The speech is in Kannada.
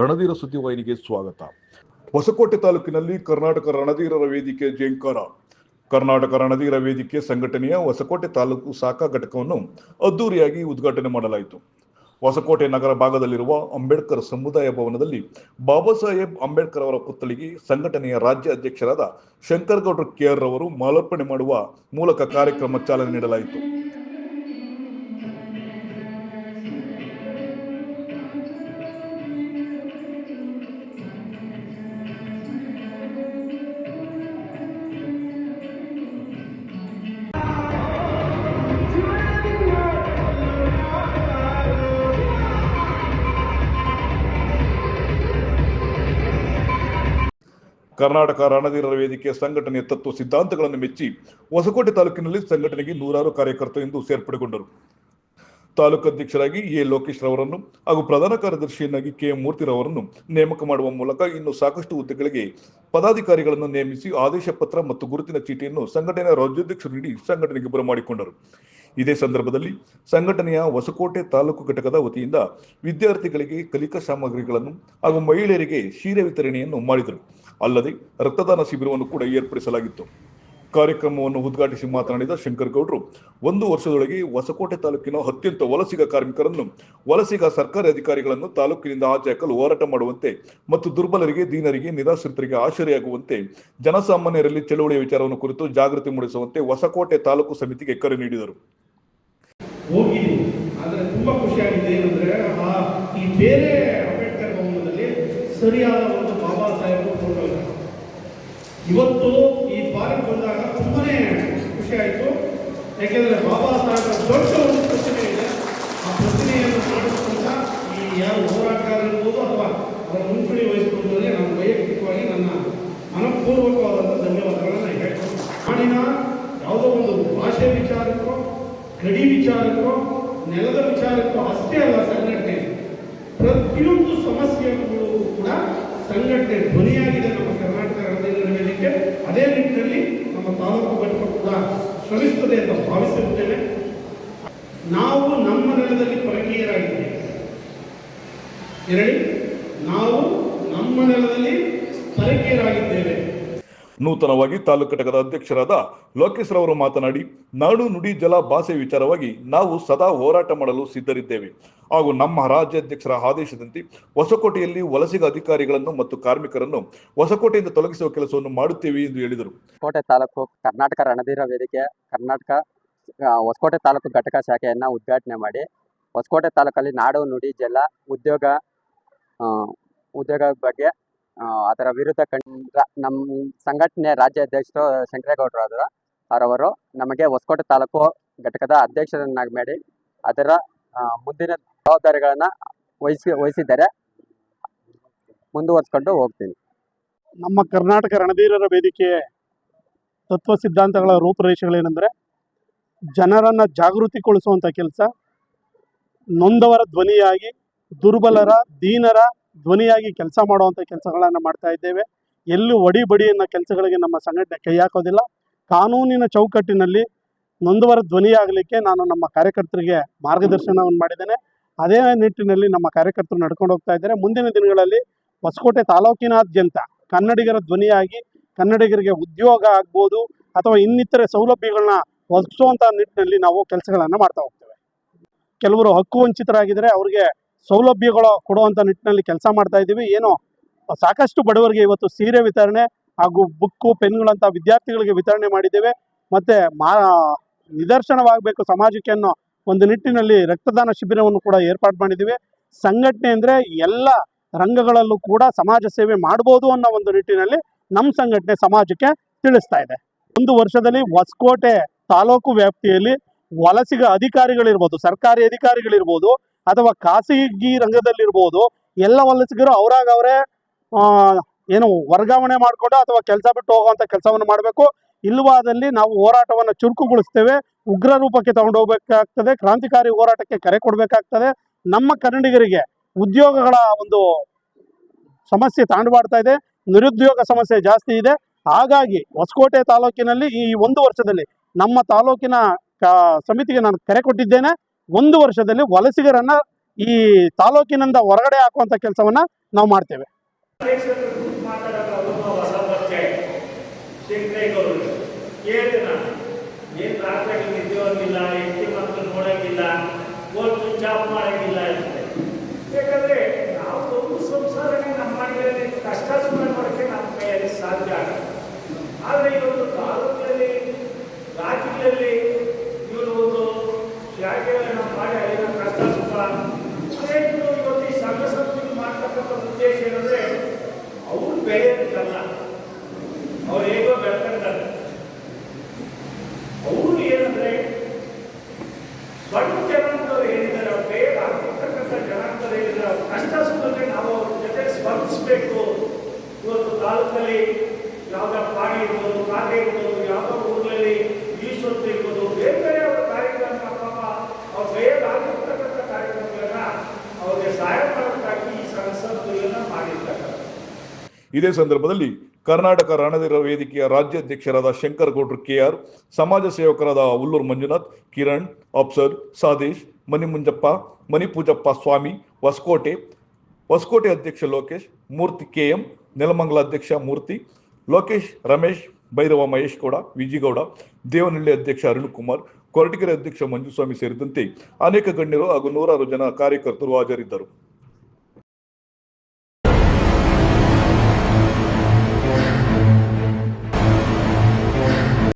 ರಣಧೀರ ಸುದ್ದಿವಾಹಿನಿಗೆ ಸ್ವಾಗತ. ಹೊಸಕೋಟೆ ತಾಲೂಕಿನಲ್ಲಿ ಕರ್ನಾಟಕ ರಣಧೀರರ ವೇದಿಕೆ ಜಯಂಕಾರ. ಕರ್ನಾಟಕ ರಣಧೀರ ವೇದಿಕೆ ಸಂಘಟನೆಯ ಹೊಸಕೋಟೆ ತಾಲೂಕು ಶಾಖಾ ಘಟಕವನ್ನು ಅದ್ದೂರಿಯಾಗಿ ಉದ್ಘಾಟನೆ ಮಾಡಲಾಯಿತು. ಹೊಸಕೋಟೆ ನಗರ ಭಾಗದಲ್ಲಿರುವ ಅಂಬೇಡ್ಕರ್ ಸಮುದಾಯ ಭವನದಲ್ಲಿ ಬಾಬಾ ಸಾಹೇಬ್ ಅಂಬೇಡ್ಕರ್ ಅವರ ಪುತ್ಥಳಿಗೆ ಸಂಘಟನೆಯ ರಾಜ್ಯ ಅಧ್ಯಕ್ಷರಾದ ಶಂಕರಗೌಡರು ಕೆಆರ್ ಅವರು ಮಾಲಾರ್ಪಣೆ ಮಾಡುವ ಮೂಲಕ ಕಾರ್ಯಕ್ರಮ ಚಾಲನೆ ನೀಡಲಾಯಿತು. ಕರ್ನಾಟಕ ರಣಧೀರರ ವೇದಿಕೆ ಸಂಘಟನೆಯ ತತ್ವ ಸಿದ್ಧಾಂತಗಳನ್ನು ಮೆಚ್ಚಿ ಹೊಸಕೋಟೆ ತಾಲೂಕಿನಲ್ಲಿ ಸಂಘಟನೆಗೆ ನೂರಾರು ಕಾರ್ಯಕರ್ತರು ಎಂದು ಸೇರ್ಪಡೆಗೊಂಡರು. ತಾಲೂಕು ಅಧ್ಯಕ್ಷರಾಗಿ ಎ ಲೋಕೇಶ್ ರವರನ್ನು ಹಾಗೂ ಪ್ರಧಾನ ಕಾರ್ಯದರ್ಶಿಯನ್ನಾಗಿ ಕೆ ಮೂರ್ತಿ ಮೂರ್ತಿರವರನ್ನು ನೇಮಕ ಮಾಡುವ ಮೂಲಕ ಇನ್ನು ಸಾಕಷ್ಟು ಹುದ್ದೆಗಳಿಗೆ ಪದಾಧಿಕಾರಿಗಳನ್ನು ನೇಮಿಸಿ ಆದೇಶ ಪತ್ರ ಮತ್ತು ಗುರುತಿನ ಚೀಟಿಯನ್ನು ಸಂಘಟನೆಯ ರಾಜ್ಯಾಧ್ಯಕ್ಷರು ನೀಡಿ ಸಂಘಟನೆಗೆ ಬರಮಾಡಿಕೊಂಡರು. ಇದೇ ಸಂದರ್ಭದಲ್ಲಿ ಸಂಘಟನೆಯ ಹೊಸಕೋಟೆ ತಾಲೂಕು ಘಟಕದ ವತಿಯಿಂದ ವಿದ್ಯಾರ್ಥಿಗಳಿಗೆ ಕಲಿಕಾ ಸಾಮಗ್ರಿಗಳನ್ನು ಹಾಗೂ ಮಹಿಳೆಯರಿಗೆ ಸೀರೆ ವಿತರಣೆಯನ್ನು ಮಾಡಿದರು. ಅಲ್ಲದೆ ರಕ್ತದಾನ ಶಿಬಿರವನ್ನು ಕೂಡ ಏರ್ಪಡಿಸಲಾಗಿತ್ತು. ಕಾರ್ಯಕ್ರಮವನ್ನು ಉದ್ಘಾಟಿಸಿ ಮಾತನಾಡಿದ ಶಂಕರ್ ಗೌಡ್ರು ಒಂದು ವರ್ಷದೊಳಗೆ ಹೊಸಕೋಟೆ ತಾಲೂಕಿನ ಅತ್ಯಂತ ವಲಸಿಗ ಕಾರ್ಮಿಕರನ್ನು ವಲಸಿಗ ಸರ್ಕಾರಿ ಅಧಿಕಾರಿಗಳನ್ನು ತಾಲೂಕಿನಿಂದ ಆಚೆ ಹಾಕಲು ಹೋರಾಟ ಮಾಡುವಂತೆ ಮತ್ತು ದುರ್ಬಲರಿಗೆ, ದೀನರಿಗೆ, ನಿರಾಶ್ರಿತರಿಗೆ ಆಶ್ರಯಾಗುವಂತೆ ಜನಸಾಮಾನ್ಯರಲ್ಲಿ ಚಳುವಳಿಯ ವಿಚಾರವನ್ನು ಕುರಿತು ಜಾಗೃತಿ ಮೂಡಿಸುವಂತೆ ಹೊಸಕೋಟೆ ತಾಲೂಕು ಸಮಿತಿಗೆ ಕರೆ ನೀಡಿದರು. ಹೋಗಿದ್ದೀನಿ ಆದರೆ ತುಂಬ ಖುಷಿಯಾಗಿದೆ ಏನಂದರೆ, ಆ, ಈ ಬೇರೆ ಅಂಬೇಡ್ಕರ್ ಭವನದಲ್ಲಿ ಸರಿಯಾದ ಒಂದು ಬಾಬಾ ಸಾಹೇಬ್ ಫೋಟೋ ಇದೆ. ಇವತ್ತು ಈ ಪಾರ್ಕ್ ಬಂದಾಗ ತುಂಬಾ ಖುಷಿ ಆಯಿತು ಯಾಕೆಂದರೆ ಬಾಬಾ ಸಾಹೇಬ್ ದೊಡ್ಡ ಒಂದು ಪ್ರತಿಮೆ ಇದೆ. ಆ ಪ್ರತಿಮೆಯನ್ನು ಮಾಡಿಸ್ಕೊಂಡ ಈ ಯಾರು ಹೋರಾಟಗಾರರಿರ್ಬೋದು ಅಥವಾ ಅವರ ಮುಂಚೂಣಿ ವಹಿಸ್ಕೊಂಡು ನಾನು ವೈಯಕ್ತಿಕವಾಗಿ ನನ್ನ ಮನಪೂರ್ವಕವಾದಂಥ ಧನ್ಯವಾದಗಳನ್ನು ಹೇಳ್ತೀನಿ ನಾಡಿನ ಯಾವುದೋ ಒಂದು ಭಾಷೆ ವಿಚಾರಕ್ಕೋ ಗಡಿ ವಿಚಾರಕ್ಕೋ, ನೆಲದ ವಿಚಾರಕ್ಕೋ ಅಷ್ಟೇ ಅಲ್ಲ ಸಂಘಟನೆ. ಪ್ರತಿಯೊಂದು ಸಮಸ್ಯೆಗಳು ಕೂಡ ಸಂಘಟನೆ ಧ್ವನಿಯಾಗಿದೆ ನಮ್ಮ ಕರ್ನಾಟಕ ರಾಜ್ಯದ ಹೇಳಲಿಕ್ಕೆ ಅದೇ ನಿಟ್ಟಿನಲ್ಲಿ ನಮ್ಮ ತಾಲೂಕು ಘಟಕ ಕೂಡ ಶ್ರಮಿಸುತ್ತದೆ ಅಂತ ಭಾವಿಸಿರುತ್ತೇನೆ ನಾವು ನಮ್ಮ ನೆಲದಲ್ಲಿ ಪರಕೀಯರಾಗಿದ್ದೇವೆ. ಹೇಳಿ? ನಾವು ನಮ್ಮ ನೆಲದಲ್ಲಿ ಪರಕೀಯರಾಗಿದ್ದೇವೆ. ನೂತನವಾಗಿ ತಾಲೂಕು ಘಟಕದ ಅಧ್ಯಕ್ಷರಾದ ಲೋಕೇಶ್ ಅವರು ಮಾತನಾಡಿ, ನಾಡು ನುಡಿ ಜಲ ಭಾಷೆ ವಿಚಾರವಾಗಿ ನಾವು ಸದಾ ಹೋರಾಟ ಮಾಡಲು ಸಿದ್ಧರಿದ್ದೇವೆ. ಹಾಗೂ ನಮ್ಮ ರಾಜ್ಯಾಧ್ಯಕ್ಷರ ಆದೇಶದಂತೆ ಹೊಸಕೋಟೆಯಲ್ಲಿ ವಲಸಿಗ ಅಧಿಕಾರಿಗಳನ್ನು ಮತ್ತು ಕಾರ್ಮಿಕರನ್ನು ಹೊಸಕೋಟೆಯಿಂದ ತೊಲಗಿಸುವ ಕೆಲಸವನ್ನು ಮಾಡುತ್ತೇವೆ ಎಂದು ಹೇಳಿದರು. ಕೋಟೆ ತಾಲೂಕು ಕರ್ನಾಟಕ ರಣಧೀರ ವೇದಿಕೆ, ಕರ್ನಾಟಕ ಹೊಸಕೋಟೆ ತಾಲೂಕು ಘಟಕ ಶಾಖೆಯನ್ನು ಉದ್ಘಾಟನೆ ಮಾಡಿ, ಹೊಸಕೋಟೆ ತಾಲೂಕಲ್ಲಿ ನಾಡು ನುಡಿ ಜಲ ಉದ್ಯೋಗ ಉದ್ಯೋಗ ಬಗ್ಗೆ ಅದರ ವಿರುದ್ಧ ಕಂಡ ನಮ್ಮ ಸಂಘಟನೆ ರಾಜ್ಯಾಧ್ಯಕ್ಷರು ಶಂಕರೇಗೌಡರು ಆದರು, ಅವರವರು ನಮಗೆ ಹೊಸಕೋಟೆ ತಾಲೂಕು ಘಟಕದ ಅಧ್ಯಕ್ಷರನ್ನಾಗಿ ಮಾಡಿ ಅದರ ಮುಂದಿನ ಜವಾಬ್ದಾರಿಗಳನ್ನು ವಹಿಸಿ, ವಹಿಸಿದ್ದಾರೆ ಮುಂದುವರಿಸ್ಕೊಂಡು ಹೋಗ್ತೀನಿ. ನಮ್ಮ ಕರ್ನಾಟಕ ರಣಧೀರರ ವೇದಿಕೆ ತತ್ವ ಸಿದ್ಧಾಂತಗಳ ರೂಪುರೇಷೆಗಳೇನೆಂದರೆ ಜನರನ್ನು ಜಾಗೃತಿಗೊಳಿಸುವಂಥ ಕೆಲಸ, ನೊಂದವರ ಧ್ವನಿಯಾಗಿ ದುರ್ಬಲರ, ದೀನರ ಧ್ವನಿಯಾಗಿ ಕೆಲಸ ಮಾಡುವಂಥ ಕೆಲಸಗಳನ್ನು ಮಾಡ್ತಾ ಇದ್ದೇವೆ. ಎಲ್ಲೂ ಒಡಿ ಬಡಿ ಕೆಲಸಗಳಿಗೆ ನಮ್ಮ ಸಂಘಟನೆ ಕೈ ಹಾಕೋದಿಲ್ಲ. ಕಾನೂನಿನ ಚೌಕಟ್ಟಿನಲ್ಲಿ ನೊಂದವರ ಧ್ವನಿಯಾಗಲಿಕ್ಕೆ ನಾನು ನಮ್ಮ ಕಾರ್ಯಕರ್ತರಿಗೆ ಮಾರ್ಗದರ್ಶನವನ್ನು ಮಾಡಿದ್ದೇನೆ. ಅದೇ ನಿಟ್ಟಿನಲ್ಲಿ ನಮ್ಮ ಕಾರ್ಯಕರ್ತರು ನಡ್ಕೊಂಡು ಹೋಗ್ತಾ ಇದ್ದಾರೆ. ಮುಂದಿನ ದಿನಗಳಲ್ಲಿ ಹೊಸಕೋಟೆ ತಾಲೂಕಿನಾದ್ಯಂತ ಕನ್ನಡಿಗರ ಧ್ವನಿಯಾಗಿ ಕನ್ನಡಿಗರಿಗೆ ಉದ್ಯೋಗ ಆಗ್ಬೋದು ಅಥವಾ ಇನ್ನಿತರೆ ಸೌಲಭ್ಯಗಳನ್ನ ಒದಗಿಸುವಂತಹ ನಿಟ್ಟಿನಲ್ಲಿ ನಾವು ಕೆಲಸಗಳನ್ನು ಮಾಡ್ತಾ ಹೋಗ್ತೇವೆ. ಕೆಲವರು ಹಕ್ಕು ವಂಚಿತರಾಗಿದ್ದರೆ. ಅವರಿಗೆ ಸೌಲಭ್ಯಗಳು ಕೊಡುವಂಥ ನಿಟ್ಟಿನಲ್ಲಿ ಕೆಲಸ ಮಾಡ್ತಾ ಇದ್ದೀವಿ. ಏನು, ಸಾಕಷ್ಟು ಬಡವರಿಗೆ ಇವತ್ತು ಸೀರೆ ವಿತರಣೆ ಹಾಗೂ ಬುಕ್ಕು ಪೆನ್ಗಳಂಥ ವಿದ್ಯಾರ್ಥಿಗಳಿಗೆ ವಿತರಣೆ ಮಾಡಿದ್ದೇವೆ. ಮತ್ತು ಮಾ, ನಿದರ್ಶನವಾಗಬೇಕು ಸಮಾಜಕ್ಕೆ ಅನ್ನೋ ಒಂದು ನಿಟ್ಟಿನಲ್ಲಿ ರಕ್ತದಾನ ಶಿಬಿರವನ್ನು ಕೂಡ ಏರ್ಪಾಡು ಮಾಡಿದ್ದೀವಿ. ಸಂಘಟನೆ ಅಂದರೆ ಎಲ್ಲ ರಂಗಗಳಲ್ಲೂ ಕೂಡ ಸಮಾಜ ಸೇವೆ ಮಾಡ್ಬೋದು ಅನ್ನೋ ಒಂದು ನಿಟ್ಟಿನಲ್ಲಿ ನಮ್ಮ ಸಂಘಟನೆ ಸಮಾಜಕ್ಕೆ ತಿಳಿಸ್ತಾ ಇದೆ. ಒಂದು ವರ್ಷದಲ್ಲಿ ಹೊಸಕೋಟೆ ತಾಲೂಕು ವ್ಯಾಪ್ತಿಯಲ್ಲಿ ವಲಸಿಗ ಅಧಿಕಾರಿಗಳಿರ್ಬೋದು, ಸರ್ಕಾರಿ ಅಧಿಕಾರಿಗಳಿರ್ಬೋದು ಅಥವಾ ಖಾಸಗಿ ರಂಗದಲ್ಲಿರ್ಬೋದು, ಎಲ್ಲ ವಲಸಿಗರು ಅವರಾಗ ಅವರೇ ಏನು ವರ್ಗಾವಣೆ ಮಾಡಿಕೊಂಡು ಅಥವಾ ಕೆಲಸ ಬಿಟ್ಟು ಹೋಗುವಂಥ ಕೆಲಸವನ್ನು ಮಾಡಬೇಕು. ಇಲ್ಲವಾದಲ್ಲಿ ನಾವು ಹೋರಾಟವನ್ನು ಚುರುಕುಗೊಳಿಸ್ತೇವೆ. ಉಗ್ರ ರೂಪಕ್ಕೆ ತಗೊಂಡು ಹೋಗ್ಬೇಕಾಗ್ತದೆ, ಕ್ರಾಂತಿಕಾರಿ ಹೋರಾಟಕ್ಕೆ ಕರೆ ಕೊಡಬೇಕಾಗ್ತದೆ. ನಮ್ಮ ಕನ್ನಡಿಗರಿಗೆ ಉದ್ಯೋಗಗಳ ಒಂದು ಸಮಸ್ಯೆ ತಾಂಡವಾಡ್ತಾ ಇದೆ. ನಿರುದ್ಯೋಗ ಸಮಸ್ಯೆ ಜಾಸ್ತಿ ಇದೆ. ಹಾಗಾಗಿ ಹೊಸಕೋಟೆ ತಾಲೂಕಿನಲ್ಲಿ ಈ ಒಂದು ವರ್ಷದಲ್ಲಿ ನಮ್ಮ ತಾಲೂಕಿನ ಸಮಿತಿಗೆ ನಾನು ಕರೆ ಕೊಟ್ಟಿದ್ದೇನೆ. ಒಂದು ವರ್ಷದಲ್ಲಿ ವಲಸಿಗರನ್ನ ಈ ತಾಲೂಕಿನಿಂದ ಹೊರಗಡೆ ಹಾಕುವಂತ ಕೆಲಸವನ್ನ ನಾವು ಮಾಡ್ತೇವೆ ಅವರು ಹೊಸ ಪರಿಚಯ ಶಂಕರೇಗೌಡರು ಕೇಳಿದೆ ನಾನು ಏನು ರಾತ್ರಿ ನಿದ್ದೆ ಹೋಗಿಲ್ಲ ಹೆಂಡತಿ ಮಕ್ಕಳು ನೋಡೋಂಗಿಲ್ಲ ಫೋನ್ ಸ್ವಿಚ್ ಆಫ್ ಮಾಡೋಂಗಿಲ್ಲ ಅಂತ ಯಾಕಂದರೆ ನಾವು ಒಂದು ಸಂಸಾರನೇ ನಮ್ಮ ಮನೆಯಲ್ಲಿ ಕಷ್ಟ ಸುಮ್ಮನೆ ಮಾಡೋಕ್ಕೆ ನಮ್ಮ ಕೈಯಲ್ಲಿ ಸಾಧ್ಯ ಆಗಲ್ಲ ಆದರೆ ಇವತ್ತು ತಾಲೂಕಿನಲ್ಲಿ ರಾಜ್ಯಗಳಲ್ಲಿ ಇವರು ಒಂದು ಶಾಖೆಯನ್ನು ಮಾಡಿ ಅಲ್ಲಿನ ಕಷ್ಟ ಸುಖ ಅದೇ ಇವತ್ತು ಈ ಸಂಘ ಸಂಸ್ಥೆಗಳು ಮಾಡ್ತಕ್ಕಂಥ ಉದ್ದೇಶ ಏನಂದ್ರೆ ಅವ್ರು ಬೆಳೆಯೋದಕ್ಕಲ್ಲ ಅವ್ರು ಹೇಗೋ ಬೆಳ್ಕೊಂತಾರೆ ಅವರು ಏನಂದ್ರೆ ಸಣ್ಣ ಜನಾಂಗದವ್ರು ಏನಿದ್ದಾರೆ ಅವ್ರ ಕೈ ಹಾಕಿರ್ತಕ್ಕಂಥ ಜನಾಂಗದವ್ರು ಏನಿದ್ದಾರೆ ಅವ್ರ ಕಷ್ಟ ಸುಖಕ್ಕೆ ನಾವು ಅವ್ರ ಜೊತೆ ಸ್ಪರ್ಧಿಸ್ಬೇಕು ಇವತ್ತು ತಾಲೂಕಲ್ಲಿ ಪಾಡಿ ಇರ್ಬೋದು ಕಾಗೆ ಇರ್ಬೋದು, ಯಾವುದೋ ಊರಲ್ಲಿ ಈಶ್ವರத்து ಇರ್ಬೋದು, ಬೇರೆ ಬೇರೆ ಅವರ ಕಾರ್ಯಕ್ರಮ ಪಾಪ ಅವ್ರ ಕೈಯಲ್ಲಿ ಆಗಿರ್ತಕ್ಕಂಥ ಕಾರ್ಯಕ್ರಮಗಳನ್ನ ಅವ್ರಿಗೆ ಸಹಾಯ ಮಾಡೋದಕ್ಕಾಗಿ ಈ ಸಂಸತ್ತುಗಳನ್ನ ಮಾಡಿರ್ತಕ್ಕಂಥ ಇದೇ ಸಂದರ್ಭದಲ್ಲಿ ಕರ್ನಾಟಕ ರಣಧೀರ ವೇದಿಕೆಯ ರಾಜ್ಯಾಧ್ಯಕ್ಷರಾದ ಶಂಕರ್ ಗೌಡ್ರು ಕೆಆರ್ ಸಮಾಜ ಸೇವಕರಾದ ಉಲ್ಲೂರು ಮಂಜುನಾಥ್, ಕಿರಣ್ ಅಪ್ಸರ್ ಸಾದೇಶ್ ಮಣಿಮುಂಜಪ್ಪ ಮಣಿಪೂಜಪ್ಪ ಸ್ವಾಮಿ, ಹೊಸಕೋಟೆ ಹೊಸಕೋಟೆ ಅಧ್ಯಕ್ಷ ಲೋಕೇಶ್, ಮೂರ್ತಿ ಕೆಎಂ ನೆಲಮಂಗಲ ಅಧ್ಯಕ್ಷ ಮೂರ್ತಿ, ಲೋಕೇಶ್, ರಮೇಶ್, ಭೈರವ ಮಹೇಶ್ ಗೌಡ ವಿಜಿಗೌಡ ದೇವನಹಳ್ಳಿ ಅಧ್ಯಕ್ಷ ಅರುಣ್ ಕುಮಾರ್ ಕೊರಟಗೆರೆ ಅಧ್ಯಕ್ಷ ಮಂಜುಸ್ವಾಮಿ ಸೇರಿದಂತೆ ಅನೇಕ ಗಣ್ಯರು ಹಾಗೂ ನೂರಾರು ಜನ ಕಾರ್ಯಕರ್ತರು ಹಾಜರಿದ್ದರು.